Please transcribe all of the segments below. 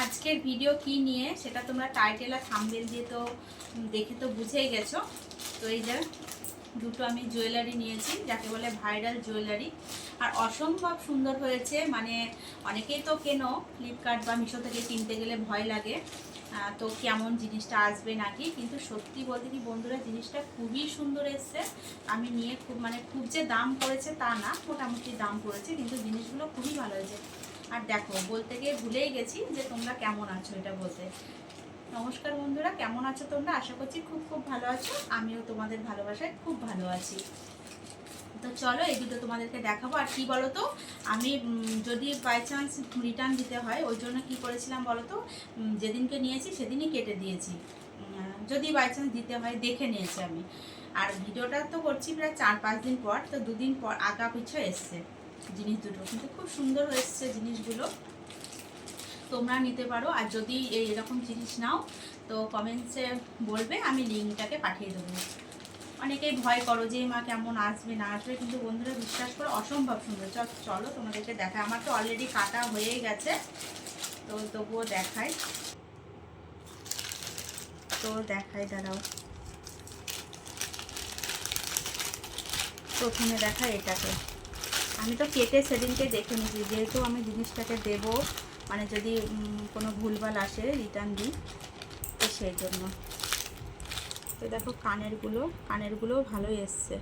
আজকের ভিডিও কি নিয়ে, সেটা তোমরা টাইটেল আর থাম্বেল দিয়ে তো দেখে তো বুঝেই গেছো। তো এই যে, দুটো আমি জুয়েলারি নিয়েছি, যাকে বলে ভাইরাল জুয়েলারি আর অসম্ভব সুন্দর হয়েছে মানে অনেকেই তো কেনো ফ্লিপকার্ট বা মিশো থেকে কিনতে গেলে ভয় লাগে। তো কেমন জিনিসটা আসবে নাকি? কিন্তু সত্যি বলতে কি বন্ধুরা, জিনিসটা খুবই সুন্দর এসছে। আমি নিয়ে খুব মানে খুব যে দাম পড়েছে তা না, মোটামুটি দাম পড়েছে, কিন্তু জিনিসগুলো খুবই ভালো হয়েছে। আর দেখো, বলতে গিয়ে ভুলেই গেছি যে তোমরা কেমন আছো এটা বলতে। নমস্কার বন্ধুরা, কেমন আছো তোমরা? আশা করছি খুব খুব ভালো আছো। আমিও তোমাদের ভালোবাসায় খুব ভালো আছি। তো চলো, এই ভিডিও তোমাদেরকে দেখাবো। আর কি বলো তো আমি যদি বাই চান্স রিটার্ন দিতে হয়, ওই জন্য কি করেছিলাম বলো তো যেদিনকে নিয়েছি সেদিনই কেটে দিয়েছি। যদি বাই চান্স দিতে হয়, দেখে নিয়েছি আমি। আর ভিডিওটা তো করছি প্রায় চার পাঁচ দিন পর, তো দুদিন পর আঁকা পিছু এসছে। জিনিস দুটো। কিন্তু খুব সুন্দর হয়েছে জিনিসগুলো। তোমরা নিতে পারো। আর যদি এরকম জিনিস নাও, তো কমেন্টসে বলবে, আমি লিঙ্কটাকে পাঠিয়ে দেবো। অনেকেই ভয় করো যে, মা, কেমন আসবে, না আসবে? কিন্তু বন্ধুরা, বিশ্বাস করো, অসম্ভব সুন্দর। চল, চলো তোমাদেরকে দেখায় আমার তো অলরেডি কাটা হয়েই গেছে। তো তবুও দেখাই। তো দেখাই, দাঁড়াও। প্রথমে দেখাই এটাকে। আমি তো কেটে সেদিনকে দেখে নিয়েছি যেহেতু আমি জিনিসটাকে দেব মানে যদি কোনো ভুলভাল আসে রিটার্ন দিই, তো সেই জন্য। তো দেখো কানেরগুলো, কানেরগুলোও ভালোই এসছে।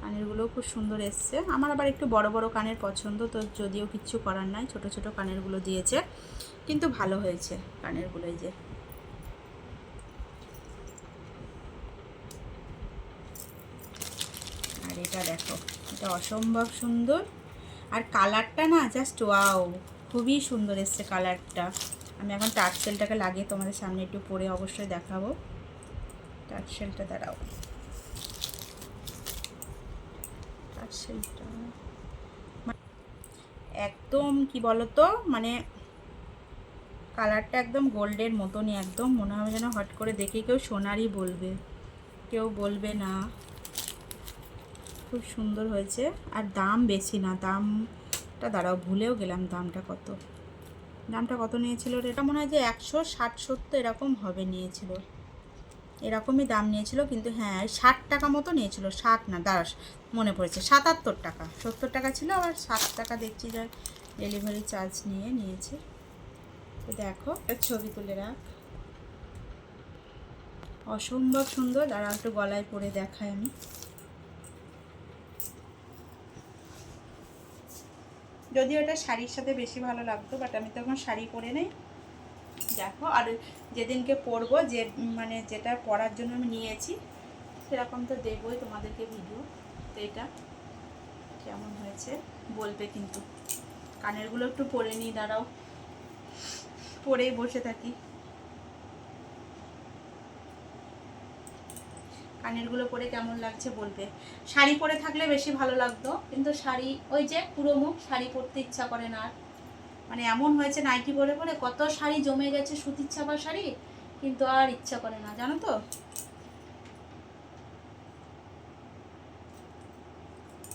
কানেরগুলোও খুব সুন্দর এসছে। আমার আবার একটু বড় বড় কানের পছন্দ, তো যদিও কিচ্ছু করার নাই, ছোট ছোট কানেরগুলো দিয়েছে। কিন্তু ভালো হয়েছে কানেরগুলো এই যে। আর এটা দেখো। এটা অসম্ভব সুন্দর। আর কালারটা না জাস্ট ওয়াও খুবই সুন্দর এসছে কালারটা। আমি এখন টার্সেলটাকে লাগিয়ে তোমাদের সামনে একটু পরে অবশ্যই দেখাবো। টার্সেলটা দাঁড়াও। একদম কি বলতো মানে কালারটা একদম গোল্ডের মতনই, একদম মনে হবে যেন হট করে দেখে কেউ সোনারই বলবে। কেউ বলবে না। খুব সুন্দর হয়েছে। আর দাম বেশি না, দামটা দাঁড়াও, ভুলেও গেলাম দামটা কত। দামটা কত নিয়েছিল এটা মনে হয় যে একশো ষাট সত্তর এরকম হবে নিয়েছিল। এরকমই দাম নিয়েছিল, কিন্তু হ্যাঁ ষাট টাকা মতো নিয়েছিল। ষাট না দাঁড়াস মনে পড়েছে। সাতাত্তর টাকা, সত্তর টাকা ছিল, আবার ষাট টাকা দেখছি যে ডেলিভারি চার্জ নিয়ে নিয়েছে। তো দেখো ছবি তুলে রাখ। অসম্ভব সুন্দর দাঁড়া একটু গলায় পরে দেখায় আমি। যদিও এটা শাড়ির সাথে বেশি ভালো লাগতো বাট আমি তো এখন শাড়ি পরে নেই। দেখো, আর যেদিনকে পরবো, যে মানে যেটা পরার জন্য আমি নিয়েছি, সেরকম তো দেবই তোমাদেরকে ভিডিও তো এটা কেমন হয়েছে বলবে কিন্তু। কানেরগুলো একটু পরে নিই, দাঁড়াও। পরেই বসে থাকি। কানেরগুলো পরে কেমন লাগছে বলবে। শাড়ি পরে থাকলে বেশি ভালো লাগতো, কিন্তু শাড়ি, ওই যে পুরো মুখ শাড়ি পরতে ইচ্ছা করে না আর। মানে এমন হয়েছে নাইটি পরে পরে, কত শাড়ি জমে গেছে সুতির ছাপা শাড়ি, কিন্তু আর ইচ্ছা করে না, জানো তো?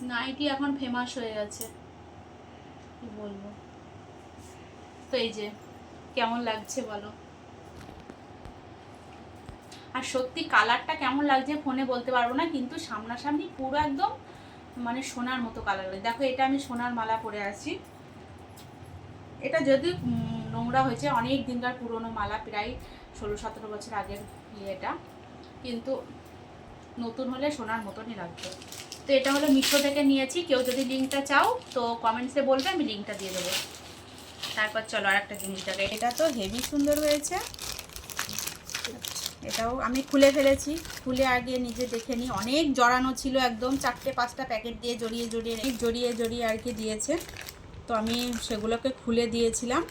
নাইটি এখন ফেমাস হয়ে গেছে। কি বলব? তো এই যে, কেমন লাগছে বলো? আর সত্যি কালারটা কেমন লাগছে ফোনে বলতে পারব না, কিন্তু সামনাসামনি পুরো একদম মানে সোনার মতো কালার দেখো, এটা আমি সোনার মালা পরে আছি। এটা যদি নোংরা হয়েছে, অনেক দিনকার পুরনো মালা, প্রায় ষোলো সতেরো বছর আগের ইয়েটা কিন্তু নতুন হলে সোনার মতনই লাগতো তো এটা হলো মিশো থেকে নিয়েছি। কেউ যদি লিঙ্কটা চাও, তো কমেন্টসে বলবে, আমি লিঙ্কটা দিয়ে দেবো। তারপর চলো আর একটা জিনিস এটা তো হেভি সুন্দর হয়েছে। এটাও আমি খুলে ফেলেছি। খুলে আগে নিজে দেখে নিই। অনেক জড়ানো ছিল একদম। চারটে, পাঁচটা প্যাকেট দিয়ে জড়িয়ে জড়িয়ে জড়িয়ে জড়িয়ে আর কি দিয়েছে। তো আমি সেগুলোকে খুলে দিয়েছিলাম।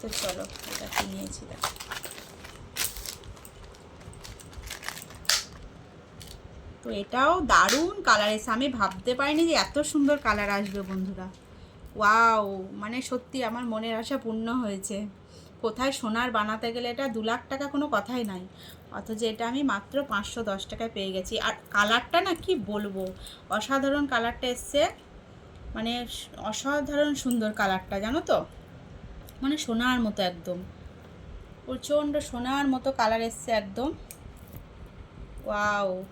তো চলো, এটা নিয়েছিলাম তো এটাও দারুণ কালার এসে আমি ভাবতে পারিনি যে এত সুন্দর কালার আসবে বন্ধুরা। ওয়াও মানে সত্যি আমার মনের আশা পূর্ণ হয়েছে। কোথায় সোনার বানাতে গেলে এটা দু লাখ টাকা কোনো কথাই নাই। অথচ এটা আমি মাত্র পাঁচশো দশ টাকায় পেয়ে গেছি। আর কালারটা না কি বলব? অসাধারণ কালারটা এসছে। মানে অসাধারণ সুন্দর কালারটা, জানো তো? মানে সোনার মতো একদম। প্রচণ্ড সোনার মতো কালার এসছে একদম। ওয়াও!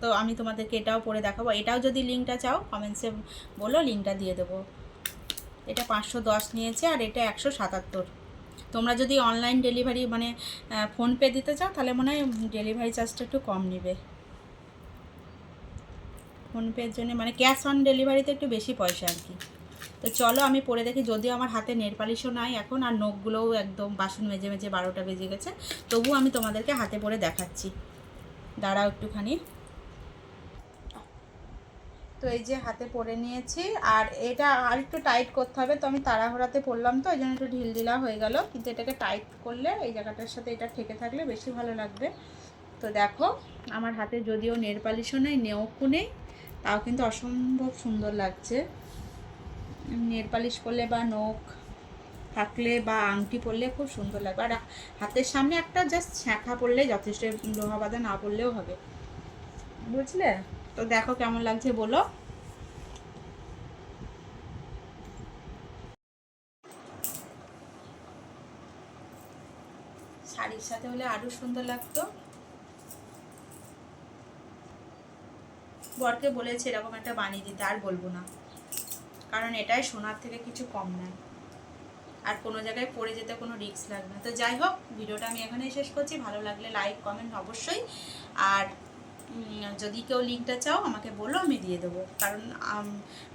তো আমি তোমাদেরকে এটাও পরে দেখাবো। এটাও যদি লিঙ্কটা চাও কমেন্টসে বলো, লিঙ্কটা দিয়ে দেবো। এটা পাঁচশো দশ নিয়েছে আর এটা একশো সাতাত্তর। তোমরা যদি অনলাইন ডেলিভারি মানে ফোনপে দিতে চাও, তাহলে মনে হয় ডেলিভারি চার্জটা একটু কম নেবে। ফোনপের জন্য মানে ক্যাশ অন ডেলিভারিতে একটু বেশি পয়সা আর কি। তো চলো আমি পরে দেখি, যদিও আমার হাতে নেল পালিশও নাই এখন, আর নখগুলোও একদম বাসন মেজে মেজে বারোটা বেজে গেছে, তবুও আমি তোমাদেরকে হাতে পরে দেখাচ্ছি। দাঁড়াও একটুখানি। তো এই যে হাতে পরে নিয়েছি। আর এটা আর একটু টাইট করতে হবে। তো আমি তাড়াহড়াতে পরলাম তো ওই জন্য একটু ঢিল ঢিলা হয়ে গেল। কিন্তু এটাকে টাইট করলে এই জায়গাটার সাথে এটা ঠেকে থাকলে বেশি ভালো লাগবে। তো দেখো, আমার হাতে যদিও নেল পালিশও নেই, নেওকও নেই, তাও কিন্তু অসম্ভব সুন্দর লাগছে। নেল পালিশ করলে বা নখ থাকলে বা আংটি পরলে খুব সুন্দর লাগবে। আর হাতের সামনে একটা জাস্ট ছ্যাঁকা পরলে যথেষ্ট, লোহা বাঁধা না পরলেও হবে। বুঝলে? তো দেখো কেমন লাগছে, বলো। শাড়ির সাথে হলে আরও সুন্দর লাগতো। বরকে বলেছে এরকম একটা বানিয়ে দিতে, আর বলব না। কারণ এটাই সোনার থেকে কিছু কম নয়। আর কোনো জায়গায় পড়ে যেতে কোনো রিস্ক লাগবে না। তো যাই হোক, ভিডিওটা আমি এখানেই শেষ করছি। ভালো লাগলে লাইক, কমেন্ট অবশ্যই। আর যদি কেউ লিঙ্কটা চাও, আমাকে বলো, আমি দিয়ে দেবো। কারণ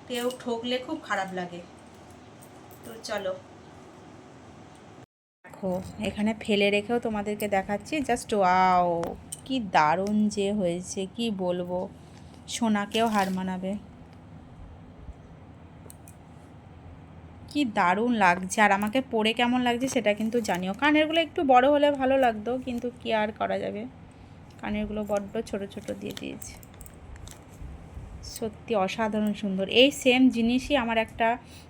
কেউ ঠকলে খুব খারাপ লাগে। তো চলো। দেখো, এখানে ফেলে রেখেও তোমাদেরকে দেখাচ্ছি। জাস্ট ওয়াও, কি দারুণ যে হয়েছে, কি বলব। সোনাকেও হার মানাবে। কি দারুণ লাগছে। আর আমাকে পরে কেমন লাগছে, সেটা কিন্তু জানিও। কানেরগুলো একটু বড় হলে ভালো লাগতো, কিন্তু কি আর করা যাবে? কানেরগুলো বড্ড ছোট ছোট দিয়ে দিয়েছে। সত্যি অসাধারণ সুন্দর। এই সেম জিনিসই আমার একটা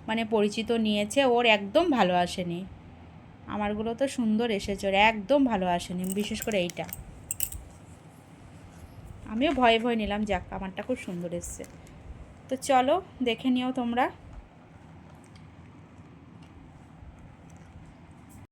মানে পরিচিত নিয়েছে, ওর একদম ভালো আসেনি। আমারগুলো তো সুন্দর এসেছে, ওর একদম ভালো আসেনি, বিশেষ করে এইটা। আমিও ভয়ে ভয়ে নিলাম, যাক, আমারটা খুব সুন্দর এসছে। তো চলো, দেখে নিও তোমরা।